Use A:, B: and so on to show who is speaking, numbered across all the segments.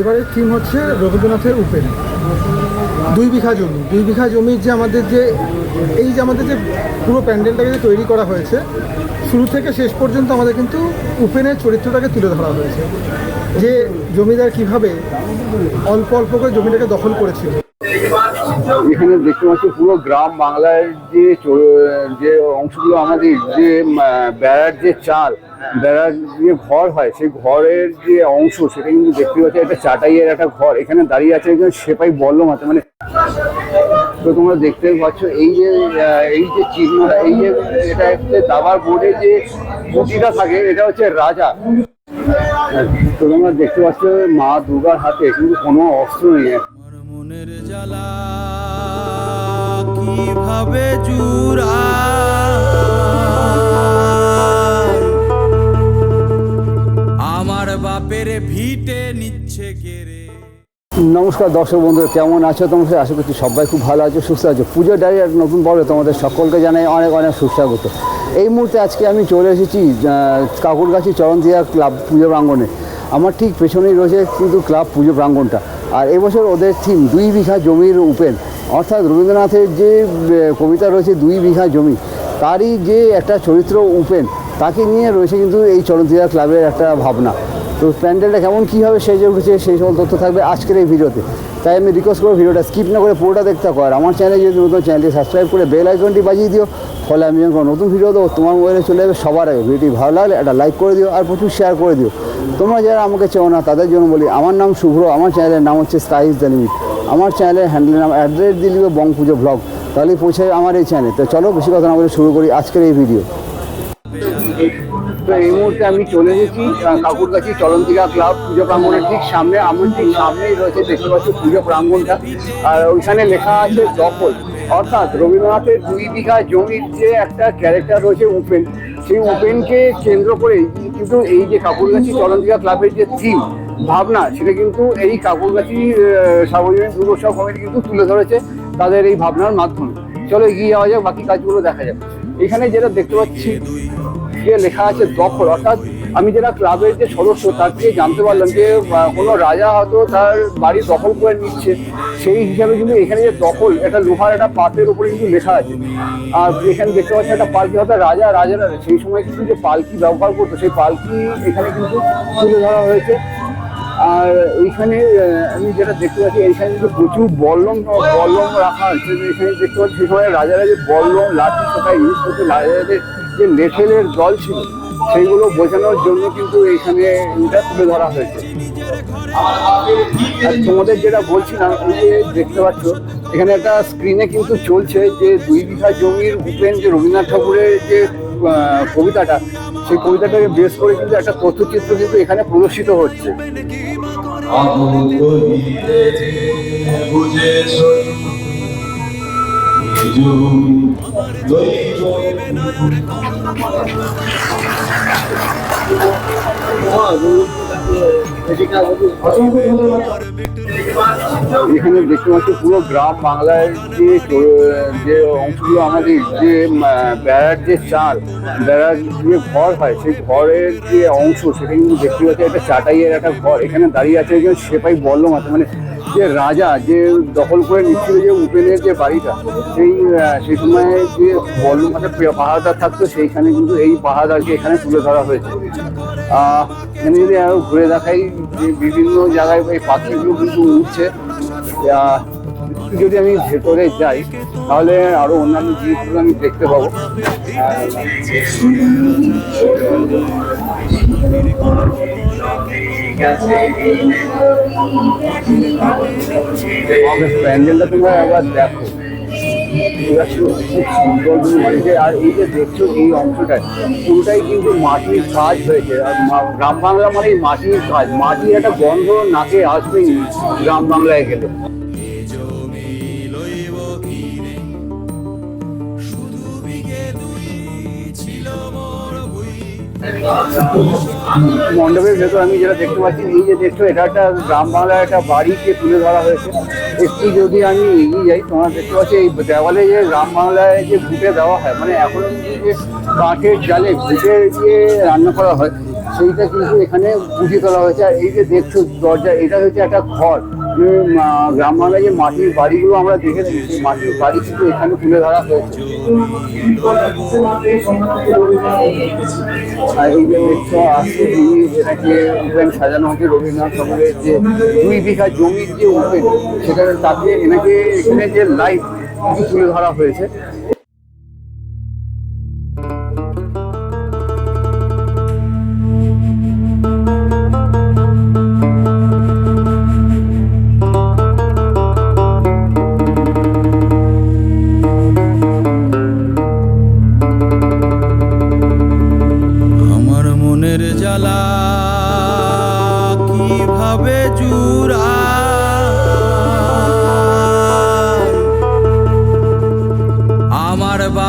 A: এবারে থিম হচ্ছে রবীন্দ্রনাথের উপেন। দুই বিঘা জমি। দুই বিঘা জমির যে আমাদের যে, এই যে আমাদের যে পুরো প্যান্ডেলটাকে যে তৈরি করা হয়েছে, শুরু থেকে শেষ পর্যন্ত আমাদের কিন্তু উপেনের চরিত্রটাকে তুলে ধরা হয়েছে। যে জমিদার কীভাবে অল্প অল্প করে জমিটাকে দখল করেছিল।
B: এখানে দেখতে পাচ্ছি পুরো গ্রাম বাংলার যে যে অংশগুলো আমাদের যে বেড়ার যে চাল বেড়ার যে ঘর হয়, সেই ঘরের যে অংশ, সেটা কিন্তু দেখতে পাচ্ছি একটা চাটাইয়ের একটা ঘর। এখানে দাঁড়িয়ে আছে একজন সেপাই বল্লম আছে মানে তো তোমরা দেখতে পাচ্ছ, এই যে এই যে চিহ্নটা এই যে এটা হচ্ছে দাবার বোর্ডে যে গুটিটা থাকে, এটা হচ্ছে রাজা। তো তোমরা দেখতে পাচ্ছ, মা দুর্গার হাতে কিন্তু কোনো অস্ত্র নেই।
C: মনের জ্বালা কীভাবে জুড়ায়? বাপের ভিটে নিচ্ছে কেড়ে
B: নমস্কার দর্শক বন্ধু কেমন আছো তোমাদের আশা করছি সবাই খুব ভালো আছো, সুস্থ আছো। পুজো ডায়েরি নতুন পর্বে তোমাদের সকলকে জানাই অনেক অনেক সুস্বাগত। এই মুহূর্তে আজকে আমি চলে এসেছি কাকুরগাছি চরণদিয়া ক্লাব পুজো প্রাঙ্গণে। আমার ঠিক পেছনেই রয়েছে কিন্তু ক্লাব পুজো প্রাঙ্গণটা। আর এবছর ওদের থিম, দুই বিঘা জমির উপেন। অর্থাৎ রবীন্দ্রনাথের যে কবিতা রয়েছে, দুই বিঘা জমি, তারই যে একটা চরিত্র উপেন, তাকে নিয়ে রয়েছে কিন্তু এই চরণদিয়া ক্লাবের একটা ভাবনা। তো প্যান্ডেলটা কেমন কী হবে সেই যে উঠেছে, সেই সকল তথ্য থাকবে আজকের এই ভিডিওতে। তাই আমি রিকোয়েস্ট করব ভিডিওটা স্কিপ না করে পুরোটা দেখতে থাকো। আর আমার চ্যানেলে যদি নতুন চ্যানেলটি সাবস্ক্রাইব করে বেল আইকনটি বাজিয়ে দিও, ফলে আমি যখন নতুন ভিডিও দেবো, তোমার মোবাইলে চলে যাবে সবার আগে। ভিডিওটি ভালো লাগলে একটা লাইক করে দিও আর প্রচুর শেয়ার করে দিও। তোমরা যারা আমাকে চেও না, তাদের জন্য বলি, আমার নাম শুভ্র, আমার চ্যানেলের নাম হচ্ছে স্কাই দ্য লিমিট আমার চ্যানেলের হ্যান্ডেলের নাম অ্যাড্রেস দিয়ে দিবে বং পুজো ব্লগ তাহলেই পৌঁছে আমার এই চ্যানেল তো চলো, বেশি কথা না বলে শুরু করি আজকের এই ভিডিও তো এই মুহূর্তে আমি চলে এসেছি কাকুরগাছি চলন্তিকা ক্লাব, পুজো প্রাঙ্গণের ঠিক সামনে, আমার ঠিক সামনেই রয়েছে দেখতে পাচ্ছি পুজো প্রাঙ্গণটা। আর ওইখানে লেখা আছে দখল। অর্থাৎ রবীন্দ্রনাথের দুই বিঘা জমির যে একটা ক্যারেক্টার রয়েছে উপেন, সেই উপেনকে কেন্দ্র করেই কিন্তু এই যে কাকুরগাছি চলন্তিকা ক্লাবের যে থিম ভাবনা, সেটা কিন্তু এই কাকুরগাছি সার্বজনীন দুর্গোৎসব কমিটি কিন্তু তুলে ধরেছে তাদের এই ভাবনার মাধ্যমে। চলো এগিয়ে যাওয়া যাক, বাকি কাজগুলো দেখা যাক। এখানে যেটা দেখতে পাচ্ছি যে লেখা আছে দখল অর্থাৎ আমি যেটা ক্লাবের যে সদস্য, তার থেকে জানতে পারলাম যে কোনো রাজা হয়তো তার বাড়ি দখল করে নিচ্ছে। সেই হিসাবে কিন্তু এখানে যে দখল, একটা লোহার একটা পাতের উপরে কিন্তু লেখা আছে। আর এখানে দেখতে পাচ্ছি একটা পালকি, অর্থাৎ রাজা, রাজারা সেই সময় কিন্তু যে পালকি ব্যবহার করতো, সেই পালকি এখানে কিন্তু তুলে ধরা হয়েছে। আর এইখানে আমি যেটা দেখতে পাচ্ছি, এইখানে কিন্তু প্রচুর বল্লম বল্লম রাখা আছে। এখানে দেখতে পাচ্ছি, সেই সময় রাজারা যে বল্লম, লাঠি কোথায় ইউজ করতো, রাজাদের যে লেঠেলের দল ছিল, সেইগুলো বোঝানোর জন্য কিন্তু এইখানে এটা তুলে ধরা হয়েছে। আর তোমাদের যেটা বলছিলাম, এই যে দেখতে পাচ্ছ, এখানে একটা স্ক্রিনে কিন্তু চলছে যে দুই বিঘা জমির উপেন যে রবীন্দ্রনাথ ঠাকুরের যে কবিতাটা, সেই কবিতাটাকে বেস করে কিন্তু একটা তথ্যচিত্র কিন্তু এখানে প্রদর্শিত হচ্ছে। এখানে দেখতে পাচ্ছি পুরো গ্রাম বাংলার যে যে অংশগুলো আমাদের যে বেড়ার যে চাল বেড়ার যে ঘর হয়, সেই ঘরের যে অংশ সেটা কিন্তু দেখতে পাচ্ছি একটা চাটাইয়ের একটা ঘর। এখানে দাঁড়িয়ে আছে সেপাই বল্লম আছে মানে যে রাজা যে দখল করে নিচ্ছিল যে উপেনের যে বাড়িটা, সেই সেই সময় যে বল্লম পাহাড়দার থাকতো, সেইখানে কিন্তু এই পাহাড়দারকে এখানে তুলে ধরা হয়েছে। এখানে যদি আরও ঘুরে দেখাই যে বিভিন্ন জায়গায় এই পাখিগুলো কিন্তু উঠছে যদি আমি ভেতরে যাই, তাহলে আরও অন্যান্য জিনিসগুলো আমি দেখতে পাবো। প্যান্ডেলটা তোমরা একবার দেখো। খুব সুন্দর হয়েছে। আর এই যে দেখছ এই অংশটা পুরোটাই কিন্তু মাটির কাজ হয়েছে। আর গ্রাম বাংলা মানে মাটির কাজ। মাটির একটা গন্ধ নাকে আসবেই গ্রাম বাংলায় গেলে। মণ্ডপের ভেতর আমি যেটা দেখতে পাচ্ছি, এই যে দেখছ, এটা একটা গ্রাম বাংলার একটা বাড়িকে তুলে ধরা হয়েছে। একটু যদি আমি এগিয়ে যাই, তোমরা দেখতে পাচ্ছি, এই দেওয়ালে যে গ্রাম বাংলায় যে ঘুটে দেওয়া হয় মানে এখন যে কাঠের জালে ঘুটে দিয়ে রান্না করা হয়, সেইটা কিন্তু এখানে বুঝিয়ে তোলা হয়েছে। আর এই যে দেখছ দরজা, এটা হচ্ছে একটা ঘর। আহ, গ্রাম বাংলায় যে মাটির বাড়িগুলো আমরা দেখেছি মাটির বাড়ি কিন্তু এখানে তুলে ধরা হয়েছে। যে ওপেন সাজানো হচ্ছে রবীন্দ্রনাথ ঠাকুরের যে দুই বিঘা জমির যে ওপেন সেটা তাকে এনাকে এখানে যে লাইফ তুলে ধরা হয়েছে।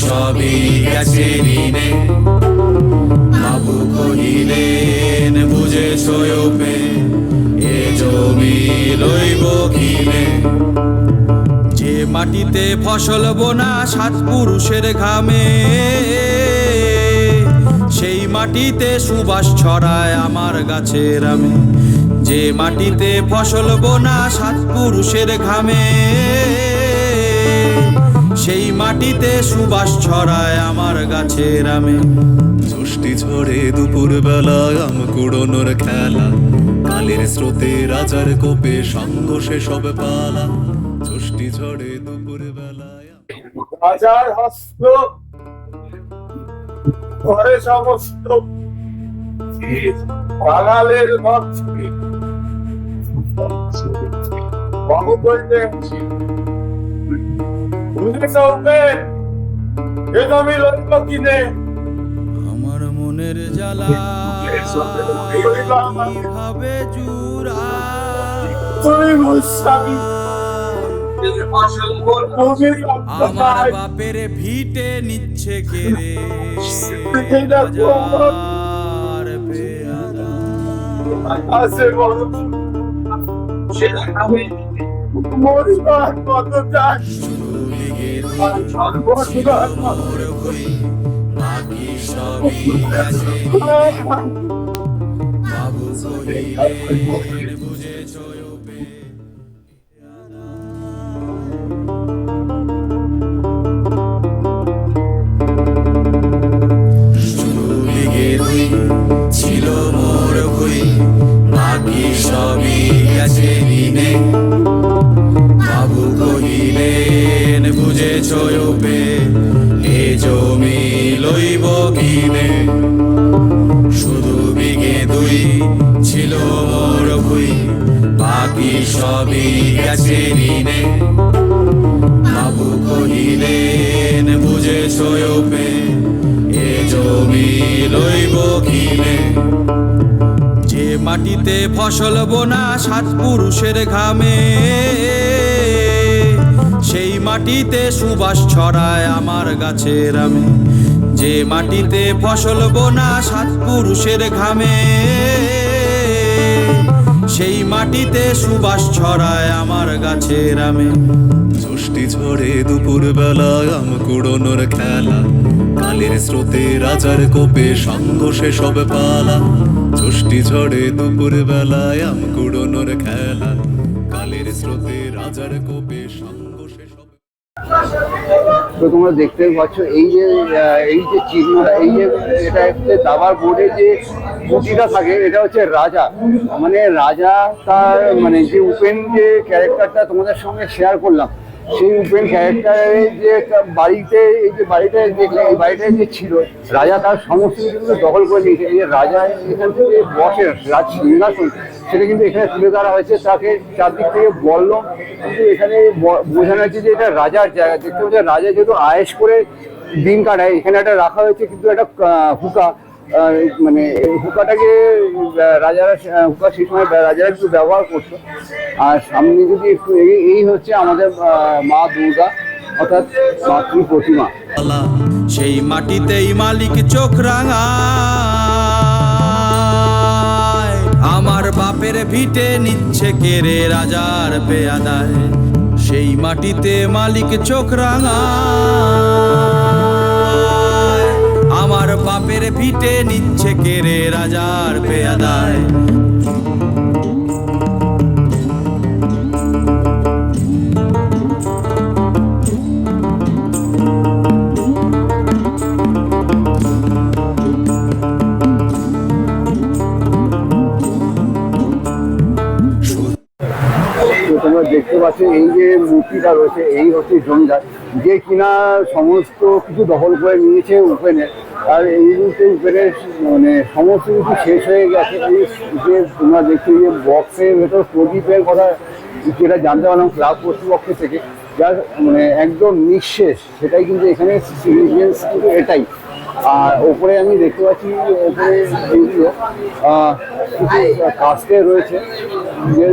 C: সবই গেছে দিনে। বাবু কহিলেন, বুঝেছ পে এ জমি লইব কিনে। যে মাটিতে ফসল বোনা সাত পুরুষের ঘামে, সেই মাটিতে সুবাস ছড়ায় আমার গাছের আমি। যে মাটিতে ফসল বোনা সাত পুরুষের ঘামে সেই মাটিতে সুবাস ছড়ায় আমার গাছের আমি।
D: ষষ্ঠী ঝড়ে দুপুর বেলায় আম কুড়োনোর খেলা। কালের স্রোতে রাজার কোপে সঙ্গ সে সব পালা। ষষ্ঠী ঝড়ে দুপুর বেলায়
E: রাজার হস্ত। ঘরে সমস্ত। বাঙালের ভক্তি বাবু
C: আমার মনের জ্বালা আমার বাপের ভিটে নিচ্ছে পেয়ারা
E: আছে মরিবার কত চাই
C: চুলিগে
E: মরিবার
C: হই বাকি বাবু বুঝেছ জমি লইব কিনে যে মাটিতে ফসল বোনা সাত পুরুষের ঘামে, সেই মাটিতে সুবাস ছড়ায় আমার গাছের আমি। যে মাটিতে ফসল বোনা সাত পুরুষের ঘামে, সেই মাটিতে সুবাস ছড়ায় আমার গাছের আমি।
D: ষষ্ঠী ঝড়ে দুপুর বেলায় আম কুড়োনোর খেলা। স্রোতে রাজার কোপে সঙ্গ সে সব পালা। ষষ্ঠী ঝড়ে দুপুর বেলায় আম কুড়োনোর খেলা। কালের স্রোতে রাজার কোপে সঙ্গ সে সব
B: তো তোমরা দেখতে পাচ্ছ, এই যে এই যে চিহ্ন, এই যে, এটা হচ্ছে দাবার বোর্ডে যে গুটিটা থাকে, এটা হচ্ছে রাজা। মানে রাজা তার মানে যে উপেন যে ক্যারেক্টারটা তোমাদের সঙ্গে শেয়ার করলাম সেই উপেন ক্যারেক্টারের যে বাড়িতে, এই যে বাড়িটা দেখলে এই বাড়িটা যে ছিল, রাজা তার সমস্ত কিছু দখল করে নিয়েছে। যে রাজা এখান থেকে বসে, রাজ সিংহাসন, সেটা কিন্তু এখানে তুলে ধরা হয়েছে। তাকে চারদিক থেকে বললাম কিন্তু এখানে বোঝানো হচ্ছে যে এটা রাজার জায়গা। দেখতে পাচ্ছি রাজা যেহেতু আয়েস করে দিন কাটায়, এখানে একটা রাখা হয়েছে, কিন্তু একটা হুকা মানে হুকাটাকে রাজারা হুকা সেই সময় রাজারা একটু ব্যবহার করতো। আর সামনে যদি একটু এই- হচ্ছে আমাদের মা দুর্গা, অর্থাৎ মাতৃ প্রতিমা।
C: সেই মাটিতেই মালিক চোখ রাঙা আমার বাপের ভিটে নিচ্ছে কেড়ে রাজার পেয়াদায় সেই মাটিতে মালিক চোখ রাঙায়। আমার বাপের ভিটে নিচ্ছে কেড়ে রাজার পেয়াদায়?
B: তোমরা দেখতে পাচ্ছ, এই যে মূর্তিটা রয়েছে, এই হচ্ছে জমিদার। যে কিনা সমস্ত কিছু দখল করে নিয়েছে উপেনে আর এই উপেনের মানে সমস্ত কিছু শেষ হয়ে গেছে। যে তোমরা দেখছ যে বক্সের ভেতর প্রদীপের কথা যেটা জানতে পারলাম ক্লাব কর্তৃপক্ষ থেকে, যার মানে একদম নিঃশেষ, সেটাই কিন্তু এখানে কিন্তু এটাই। আর ওপরে আমি দেখতে পাচ্ছি যে ওপরে কিছু কাস্টে রয়েছে, যে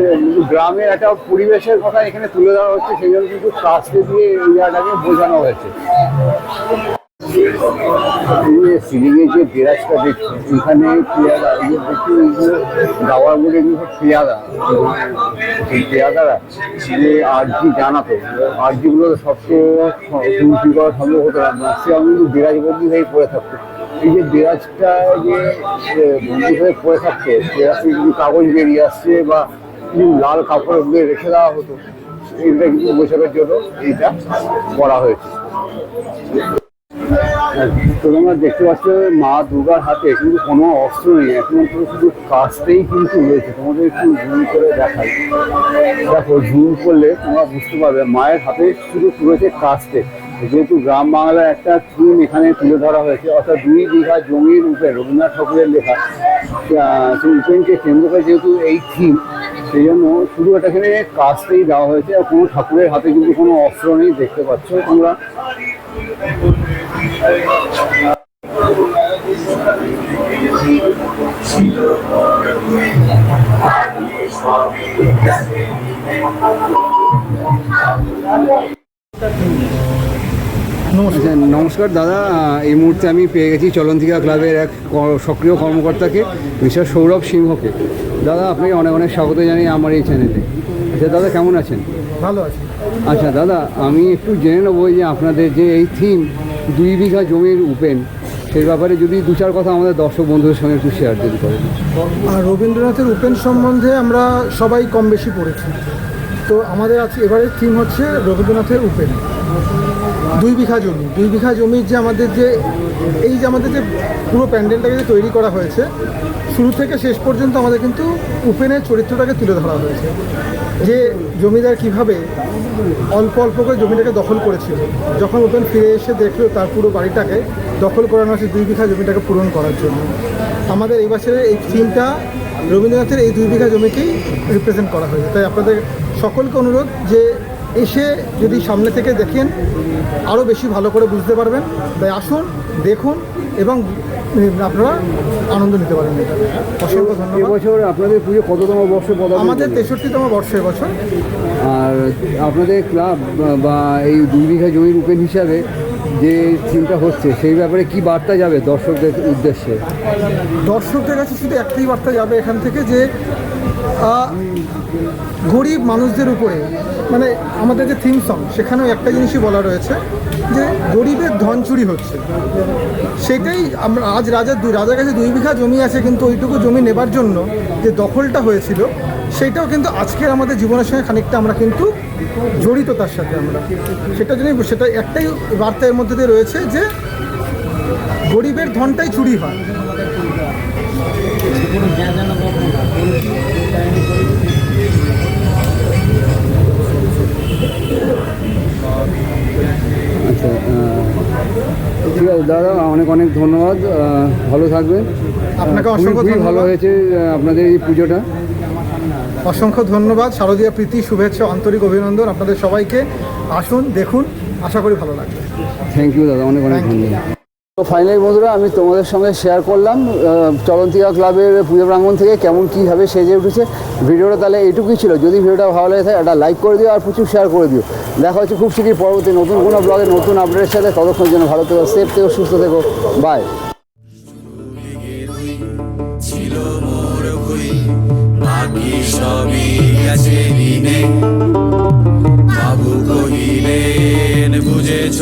B: গ্রামের একটা পরিবেশের কথা এখানে তুলে ধরা হচ্ছে, সেই জন্য কিন্তু কাস্টে দিয়ে এই জায়গাটাকে বোঝানো হয়েছে। সিলিংয়ে যে দেরাজটা দেখছি, এখানে পেয়ারা, এই যে দেখছি এইগুলো দাওয়ার বলে এগুলো পেয়ারা। সেই পেয়াদারা যে আর্জি জানাতো, আর্জিগুলো সবচেয়ে তুলসি করা সম্ভব হতো না। ম্যাক্সিমাম কিন্তু দেরাজ বন্দি হয়ে পড়ে থাকতো। এই যে দেরাজটা যে বন্দি হয়ে পড়ে থাকতো দেরাজ থেকে কিছু কাগজ বেরিয়ে আসছে বা লাল কাপড় রেখে দেওয়া হতো এইটা কিন্তু বোঝানোর জন্য এইটা করা হয়েছে। তো তোমরা দেখতে পাচ্ছ মা দুর্গার হাতে কিন্তু কোনো অস্ত্র নেই, একমাত্র শুধু কাস্তেই কিন্তু রয়েছে। তোমাদের একটু জুম করে দেখাই। দেখো জুম করলে তোমরা বুঝতে পারবে মায়ের হাতে শুধু রয়েছে কাস্তে যেহেতু গ্রাম বাংলার একটা থিম এখানে তুলে ধরা হয়েছে, অর্থাৎ দুই বিঘা জমির উপরে রবীন্দ্রনাথ ঠাকুরের লেখা সেই উপেনকে কেন্দ্র করে যেহেতু এই থিম সেই জন্য শুধু এটা এখানে কাস্তেই দেওয়া হয়েছে, আর কোনো ঠাকুরের হাতে কিন্তু কোনো অস্ত্র নেই, দেখতে পাচ্ছ তোমরা।
A: নমস্কার
B: আচ্ছা নমস্কার দাদা। এই মুহূর্তে আমি পেয়ে গেছি চলন্তিকা ক্লাবের এক সক্রিয় কর্মকর্তাকে মিস্টার সৌরভ সিংহকে। দাদা আপনাকে অনেক অনেক স্বাগত জানাই আমার এই চ্যানেলে আচ্ছা দাদা কেমন আছেন?
A: ভালো আছি।
B: আচ্ছা দাদা আমি একটু জেনে নেব যে আপনাদের যে এই থিম দুই বিঘা জমির উপেন, সেই ব্যাপারে যদি দু চার কথা আমাদের দর্শক বন্ধুদের সঙ্গে একটু শেয়ার যদি করেন
A: আর রবীন্দ্রনাথের উপেন সম্বন্ধে আমরা সবাই কম বেশি পড়েছি। তো আমাদের আছে এবারের থিম হচ্ছে রবীন্দ্রনাথের উপেন। দুই বিঘা জমি, দুই বিঘা জমির যে আমাদের যে, এই যে আমাদের যে পুরো প্যান্ডেলটাকে যে তৈরি করা হয়েছে শুরু থেকে শেষ পর্যন্ত আমাদের কিন্তু উপেনের চরিত্রটাকে তুলে ধরা হয়েছে। যে জমিদার কীভাবে অল্প অল্প করে জমিটাকে দখল করেছিল। যখন উপেন ফিরে এসে দেখল তার পুরো বাড়িটাকে দখল করানো হয়েছে দুই বিঘা জমিটাকে পূরণ করার জন্য। আমাদের এই বছরের এই থিমটা রবীন্দ্রনাথের এই দুই বিঘা জমিকেই রিপ্রেজেন্ট করা হয়েছে। তাই আপনাদের সকলকে অনুরোধ যে এসে যদি সামনে থেকে দেখেন আরও বেশি ভালো করে বুঝতে পারবেন। তাই আসুন দেখুন এবং আপনারা আনন্দ নিতে পারেন অসংখ্য ধন্যবাদ।
B: এবছর আপনাদের পুজো কততম বর্ষ
A: আমাদের তেষট্টিতম বর্ষ এবছর।
B: আর আপনাদের ক্লাব বা এই দুই বিঘা জমির উপেন হিসাবে যে চিন্তা হচ্ছে সেই ব্যাপারে কি বার্তা যাবে দর্শকদের উদ্দেশ্যে?
A: দর্শকদের কাছে শুধু একটাই বার্তা যাবে এখান থেকে যে গরিব মানুষদের উপরে মানে আমাদের যে থিম সং সেখানেও একটা জিনিসই বলা রয়েছে যে গরিবের ধন চুরি হচ্ছে। সেটাই আমরা আজ রাজার দুই রাজার কাছে দুই বিঘা জমি আছে, কিন্তু ওইটুকু জমি নেবার জন্য যে দখলটা হয়েছিল, সেটাও কিন্তু আজকের আমাদের জীবনের সঙ্গে খানিকটা আমরা কিন্তু জড়িত তার সাথে আমরা। সেটা জন্যই সেটা একটাই বার্তা এর মধ্যে দিয়ে রয়েছে যে গরিবের ধনটাই চুরি হয়।
B: দাদা অনেক অনেক ধন্যবাদ ভালো থাকবেন।
A: আপনাকে অসংখ্য
B: ভালো হয়েছে আপনাদের এই পুজোটা।
A: অসংখ্য ধন্যবাদ শারদীয় প্রীতি শুভেচ্ছা আন্তরিক অভিনন্দন আপনাদের সবাইকে। আসুন দেখুন আশা করি ভালো লাগবে।
B: থ্যাংক ইউ দাদা অনেক অনেক ধন্যবাদ। তো ফাইনালি বন্ধুরা, আমি তোমাদের সঙ্গে শেয়ার করলাম চলন্তিকা ক্লাবের পুজো প্রাঙ্গণ থেকে কেমন কীভাবে সেজে উঠেছে। ভিডিওটা তাহলে এইটুকুই ছিল। যদি ভিডিওটা ভালো লাগে থাকে, একটা লাইক করে দিও আর প্রচুর শেয়ার করে দিও। দেখা হচ্ছে খুব শীঘ্রই পরবর্তী নতুন কোনো ব্লগে নতুন আপডেটের সাথে। ততক্ষণ জন্য ভালো থেকো সেফ থেকো, সুস্থ থেকো। বাই
C: বুঝেছ